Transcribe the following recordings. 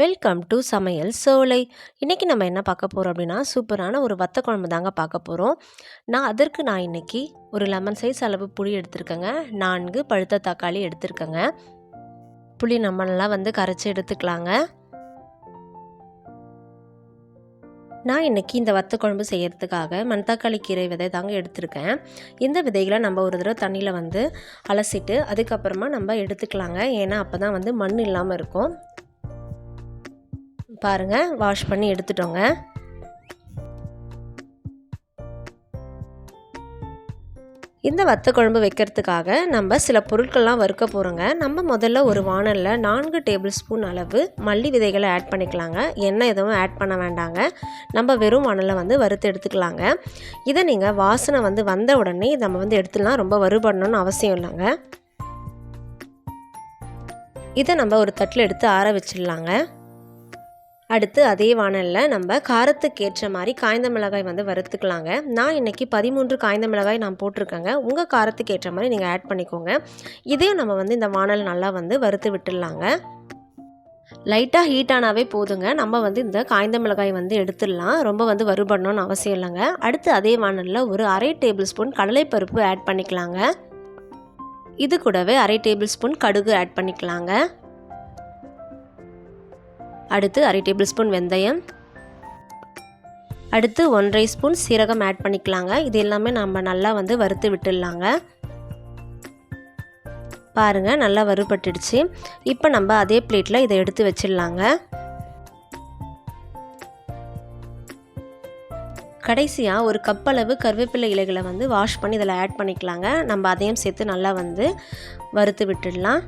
Welcome to சமையல் சோலை. இன்றைக்கி நம்ம என்ன பார்க்க போகிறோம் அப்படின்னா சூப்பரான ஒரு வத்த குழம்பு தாங்க பார்க்க போகிறோம் நான் அதற்கு நான் இன்றைக்கி ஒரு லெமன் சைஸ் அளவு புளி எடுத்திருக்கேங்க. நான்கு பழுத்த தக்காளி எடுத்திருக்கேங்க. புளி நம்ம நல்லா வந்து கரைச்சி எடுத்துக்கலாங்க. நான் இன்றைக்கி இந்த வத்த குழம்பு செய்கிறதுக்காக மணத்தக்காளி கீரை விதை தாங்க எடுத்திருக்கேன். இந்த விதைகளை நம்ம ஒரு தடவை தண்ணியில் வந்து அலசிட்டு அதுக்கப்புறமா நம்ம எடுத்துக்கலாங்க. ஏன்னா அப்போ தான் வந்து மண் இல்லாமல் இருக்கும். பாருங்கள் வாஷ் பண்ணி எடுத்துட்டோங்க. இந்த வத்த குழம்பு வைக்கிறதுக்காக நம்ம சில பொருட்கள்லாம் வறுக்க போகிறோங்க நம்ம முதல்ல ஒரு வானலில் நான்கு டேபிள் ஸ்பூன் அளவு மல்லி விதைகளை ஆட் பண்ணிக்கலாங்க. எண்ணெய் எதுவும் ஆட் பண்ண வேண்டாங்க. நம்ம வெறும் வானலில் வந்து வறுத்து எடுத்துக்கலாங்க. இதை நீங்கள் வாசனை வந்து வந்த உடனே நம்ம வந்து எடுத்துலாம் ரொம்ப வறுபடணும்னு அவசியம் இல்லைங்க. இதை நம்ம ஒரு தட்டில் எடுத்து ஆற வச்சிடலாங்க. அடுத்து அதே வானலில் நம்ம காரத்துக்கு ஏற்ற மாதிரி காய்ந்த மிளகாய் வந்து வறுத்துக்கலாங்க. நான் இன்றைக்கி பதிமூன்று காய்ந்த மிளகாய் நான் போட்டிருக்கேங்க. உங்கள் காரத்துக்கு ஏற்ற மாதிரி நீங்கள் ஆட் பண்ணிக்கோங்க. இதையும் நம்ம வந்து இந்த வானல் நல்லா வந்து வறுத்து விட்டுடலாங்க. லைட்டாக ஹீட் ஆனாவே போதுங்க. நம்ம வந்து இந்த காய்ந்த மிளகாய் வந்து எடுத்துடலாம். ரொம்ப வந்து வறுபடணும்னு அவசியம் இல்லைங்க. அடுத்து அதே வானலில் ஒரு அரை டேபிள் ஸ்பூன் கடலைப்பருப்பு ஆட் பண்ணிக்கலாங்க. இது கூடவே அரை டேபிள் ஸ்பூன் கடுகு ஆட் பண்ணிக்கலாங்க. அடுத்து அரை டேபிள் ஸ்பூன் வெந்தயம். அடுத்து ஒன்றரை ஸ்பூன் சீரகம் ஆட் பண்ணிக்கலாங்க. இது எல்லாமே நம்ம நல்லா வந்து வறுத்து விட்டுடலாங்க. பாருங்கள் நல்லா வறுபட்டுடுச்சு. இப்போ நம்ம அதே பிளேட்டில் இதை எடுத்து வச்சிடலாங்க. கடைசியாக ஒரு கப் அளவு கருவேப்பிலை இலைகளை வந்து வாஷ் பண்ணி இதில் ஆட் பண்ணிக்கலாங்க. நம்ம அதையும் சேர்த்து நல்லா வந்து வறுத்து விட்டுடலாம்.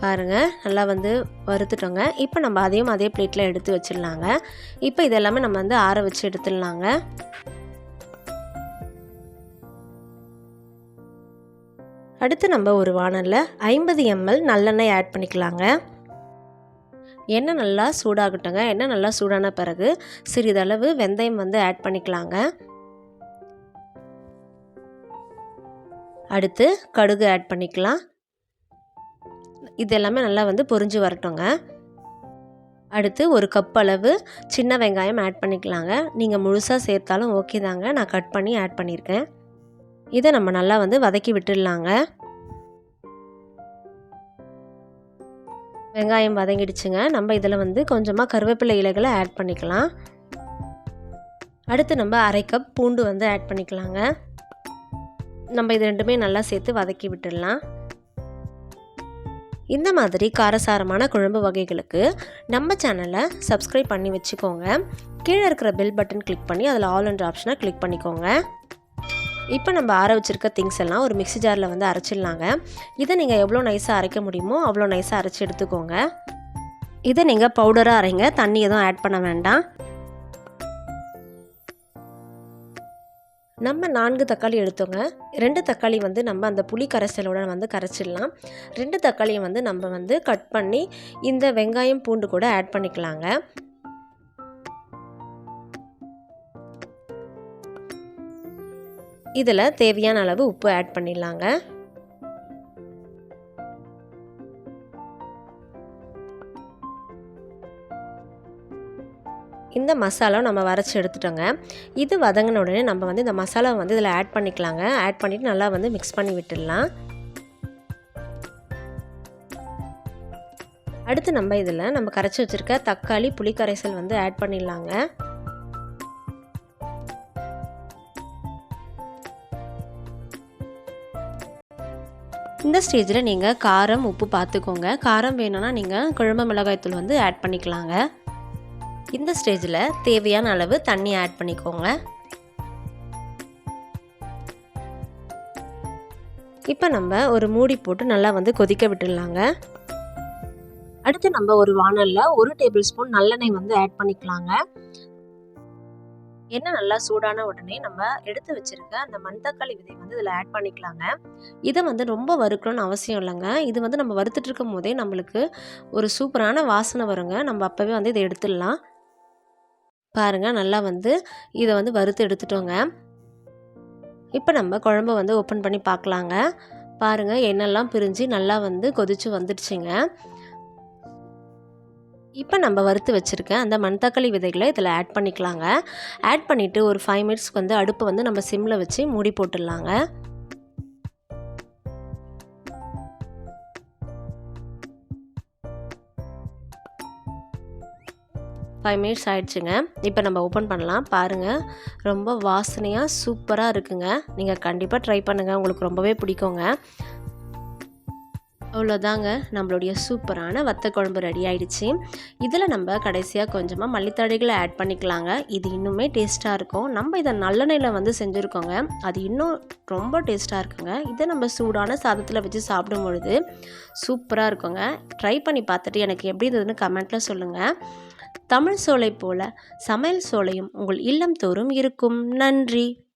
பாருங்கள் நல்லா வந்து வறுத்துட்டோங்க. இப்போ நம்ம அதையும் அதே பிளேட்டில் எடுத்து வச்சிடலாங்க. இப்போ இதெல்லாமே நம்ம வந்து ஆற வச்சு எடுத்துடலாங்க. அடுத்து நம்ம ஒரு வானலில் ஐம்பது எம்எல் நல்லெண்ணெய் ஆட் பண்ணிக்கலாங்க. எண்ணெய் நல்லா சூடாகட்டுங்க. எண்ணெய் நல்லா சூடான பிறகு சிறிதளவு வெந்தயம் வந்து ஆட் பண்ணிக்கலாங்க. அடுத்து கடுகு ஆட் பண்ணிக்கலாம். இது எல்லாமே நல்லா வந்து பொரிஞ்சு வரட்டுங்க. அடுத்து ஒரு கப் அளவு சின்ன வெங்காயம் ஆட் பண்ணிக்கலாங்க. நீங்கள் முழுசாக சேர்த்தாலும் ஓகே தாங்க. நான் கட் பண்ணி ஆட் பண்ணியிருக்கேன் இதை நம்ம நல்லா வந்து வதக்கி விட்டுடலாங்க. வெங்காயம் வதங்கிடுச்சுங்க. நம்ம இதில் வந்து கொஞ்சமாக கருவேப்பிலை இலைகளை ஆட் பண்ணிக்கலாம். அடுத்து நம்ம அரை கப் பூண்டு வந்து ஆட் பண்ணிக்கலாங்க. நம்ம இது ரெண்டுமே நல்லா சேர்த்து வதக்கி விட்டுடலாம். இந்த மாதிரி காரசாரமான குழம்பு வகைகளுக்கு நம்ம சேனலை சப்ஸ்கிரைப் பண்ணி வச்சுக்கோங்க. கீழே இருக்கிற பெல் பட்டன் கிளிக் பண்ணி அதில் ஆல் அண்ட் ஆப்ஷனை கிளிக் பண்ணிக்கோங்க. இப்போ நம்ம ஆற வச்சுருக்க திங்ஸ் எல்லாம் ஒரு மிக்சி ஜாரில் வந்து அரைச்சிடலாங்க. இதை நீங்கள் எவ்வளோ நைஸாக அரைக்க முடியுமோ அவ்வளோ நைஸாக அரைச்சி எடுத்துக்கோங்க. இதை நீங்கள் பவுடராக அரைங்க. தண்ணி எதுவும் ஆட் பண்ண வேண்டாம். நம்ம நான்கு தக்காளி எடுத்தோங்க. ரெண்டு தக்காளி வந்து நம்ம அந்த புளி கரைசலோட வந்து கரைச்சிடலாம். ரெண்டு தக்காளியை வந்து நம்ம வந்து கட் பண்ணி இந்த வெங்காயம் பூண்டு கூட ஆட் பண்ணிக்கலாங்க. இதில் தேவையான அளவு உப்பு ஆட் பண்ணிடலாங்க. இந்த மசாலா நம்ம வரைச்சி எடுத்துட்டோங்க. இது வதங்கின உடனே நம்ம வந்து இந்த மசாலாவை வந்து இதில் ஆட் பண்ணிக்கலாங்க. ஆட் பண்ணிவிட்டு நல்லா வந்து மிக்ஸ் பண்ணி விட்டுடலாம். அடுத்து நம்ம இதில் நம்ம கரைச்சி வச்சுருக்க தக்காளி புளி கரைசல் வந்து ஆட் பண்ணிடலாங்க. இந்த ஸ்டேஜில் நீங்கள் காரம் உப்பு பார்த்துக்கோங்க. காரம் வேணும்னா நீங்கள் குழம்பு மிளகாய்த்தூள் வந்து ஆட் பண்ணிக்கலாங்க. இந்த ஸ்டேஜில் தேவையான அளவு தண்ணி ஆட் பண்ணிக்கோங்க. இப்போ நம்ம ஒரு மூடி போட்டு நல்லா வந்து கொதிக்க விட்டுடலாங்க. அடுத்து நம்ம ஒரு வானலில் ஒரு டேபிள் ஸ்பூன் நல்லெண்ணெய் வந்து ஆட் பண்ணிக்கலாங்க. எண்ணெய் நல்லா சூடான உடனே நம்ம எடுத்து வச்சிருக்க அந்த மண்தக்காளி விதை வந்து இதில் ஆட் பண்ணிக்கலாங்க. இதை வந்து ரொம்ப வறுக்கணும்னு அவசியம் இல்லைங்க. இது வந்து நம்ம வறுத்துட்டு இருக்கும் போதே நம்மளுக்கு ஒரு சூப்பரான வாசனை வருங்க. நம்ம அப்போவே வந்து இதை எடுத்துடலாம். பாருங்கள் நல்லா வந்து இதை வந்து வறுத்து எடுத்துட்டோங்க. இப்போ நம்ம குழம்பு வந்து ஓப்பன் பண்ணி பார்க்கலாங்க பாருங்கள் எண்ணெய்லாம் பிரிஞ்சு நல்லா வந்து கொதித்து வந்துடுச்சுங்க. இப்போ நம்ம வறுத்து வச்சுருக்க அந்த மண்தக்காளி விதைகளை இதில் ஆட் பண்ணிக்கலாங்க. ஆட் பண்ணிவிட்டு ஒரு ஃபைவ் மினிட்ஸ்க்கு வந்து அடுப்பை வந்து நம்ம சிம்மில் வச்சு மூடி போட்டுடலாங்க. ஃபைவ் மினிட்ஸ் ஆயிடுச்சுங்க. இப்போ நம்ம ஓப்பன் பண்ணலாம். பாருங்கள் ரொம்ப வாசனையாக சூப்பராக இருக்குங்க. நீங்கள் கண்டிப்பாக ட்ரை பண்ணுங்கள் உங்களுக்கு ரொம்பவே பிடிக்குங்க. அவ்வளோதாங்க நம்மளுடைய சூப்பரான வத்த குழம்பு ரெடி ஆயிடுச்சு. இதில் நம்ம கடைசியாக கொஞ்சமாக மல்லித்தழைகளை ஆட் பண்ணிக்கலாங்க. இது இன்னுமே டேஸ்ட்டாக இருக்கும். நம்ம இதை நல்லெண்ணெயில் வந்து செஞ்சுருக்கோங்க. அது இன்னும் ரொம்ப டேஸ்ட்டாக இருக்குங்க. இதை நம்ம சூடான சாதத்தில் வச்சு சாப்பிடும் பொழுது சூப்பராக இருக்குங்க. ட்ரை பண்ணி பார்த்துட்டு எனக்கு எப்படி இருந்ததுன்னு கமெண்ட்டில் சொல்லுங்கள் தமிழ் சோலை போல சமையல் சோலையும் உங்கள் இல்லம் தோறும் இருக்கும். நன்றி.